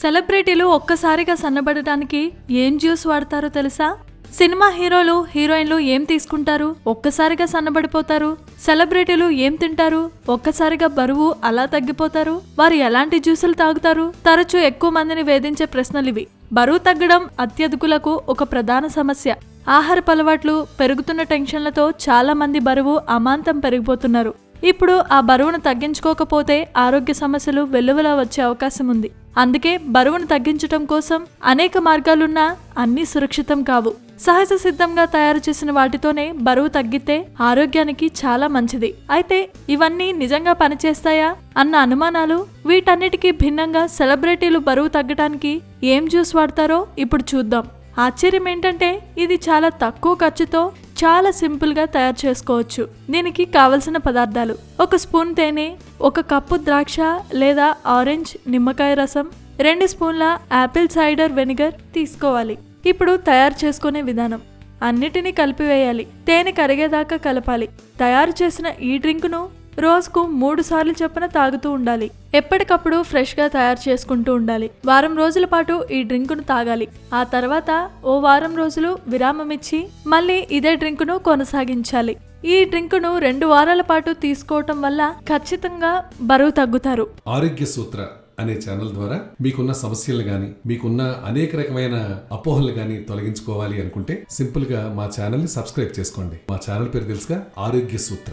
సెలబ్రిటీలు ఒక్కసారిగా సన్నబడటానికి ఏం జ్యూస్ వాడతారో తెలుసా? సినిమా హీరోలు హీరోయిన్లు ఏం తీసుకుంటారు? ఒక్కసారిగా సన్నబడిపోతారు. సెలబ్రిటీలు ఏం తింటారు? ఒక్కసారిగా బరువు అలా తగ్గిపోతారు. వారు ఎలాంటి జ్యూసులు తాగుతారు? తరచూ ఎక్కువ మందిని వేధించే ప్రశ్నలివి బరువు తగ్గడం అత్యధికులకు ఒక ప్రధాన సమస్య. ఆహారపు అలవాట్లు పెరుగుతున్న టెన్షన్లతో చాలా మంది బరువు అమాంతం పెరిగిపోతున్నారు. ఇప్పుడు ఆ బరువును తగ్గించుకోకపోతే ఆరోగ్య సమస్యలు వెల్లువలా వచ్చే అవకాశం ఉంది. అందుకే బరువును తగ్గించటం కోసం అనేక మార్గాలున్నా అన్నీ సురక్షితం కావు. సహజ సిద్ధంగా తయారు చేసిన వాటితోనే బరువు తగ్గితే ఆరోగ్యానికి చాలా మంచిది. అయితే ఇవన్నీ నిజంగా పనిచేస్తాయా? అన్న అనుమానాలు వీటన్నిటికీ భిన్నంగా సెలబ్రిటీలు బరువు తగ్గటానికి ఏం జ్యూస్ వాడతారో ఇప్పుడు చూద్దాం. ఆశ్చర్యం ఏంటంటే ఇది చాలా తక్కువ ఖర్చుతో చాలా సింపుల్గా తయారు చేసుకోవచ్చు. దీనికి కావలసిన పదార్థాలు. ఒక స్పూన్ తేనె ఒక కప్పు ద్రాక్ష లేదా ఆరెంజ్ నిమ్మకాయ రసం రెండు స్పూన్ల యాపిల్ సైడర్ వెనిగర్ తీసుకోవాలి. ఇప్పుడు తయారు చేసుకునే విధానం. అన్నిటినీ కలిపివేయాలి. తేనె కరిగేదాకా కలపాలి. తయారు చేసిన ఈ డ్రింక్ను రోజుకు మూడు సార్లు చొప్పున తాగుతూ ఉండాలి. ఎప్పటికప్పుడు ఫ్రెష్గా తయారు చేసుకుంటూ ఉండాలి. వారం రోజుల పాటు ఈ డ్రింకును తాగాలి. ఆ తర్వాత ఓ వారం రోజులు విరామం ఇచ్చి మళ్ళీ ఇదే డ్రింకును కొనసాగించాలి. ఈ డ్రింకును రెండు వారాల పాటు తీసుకోవటం వల్ల ఖచ్చితంగా బరువు తగ్గుతారు. ఆరోగ్య సూత్ర అనే ఛానల్ ద్వారా మీకున్న సమస్యలు గాని మీకున్న అనేక రకమైన అపోహలు గాని తొలగించుకోవాలి అనుకుంటే సింపుల్గా మా ఛానల్ని సబ్స్క్రైబ్ చేసుకోండి. మా ఛానల్ పేరు తెలుసుగా ఆరోగ్య సూత్ర.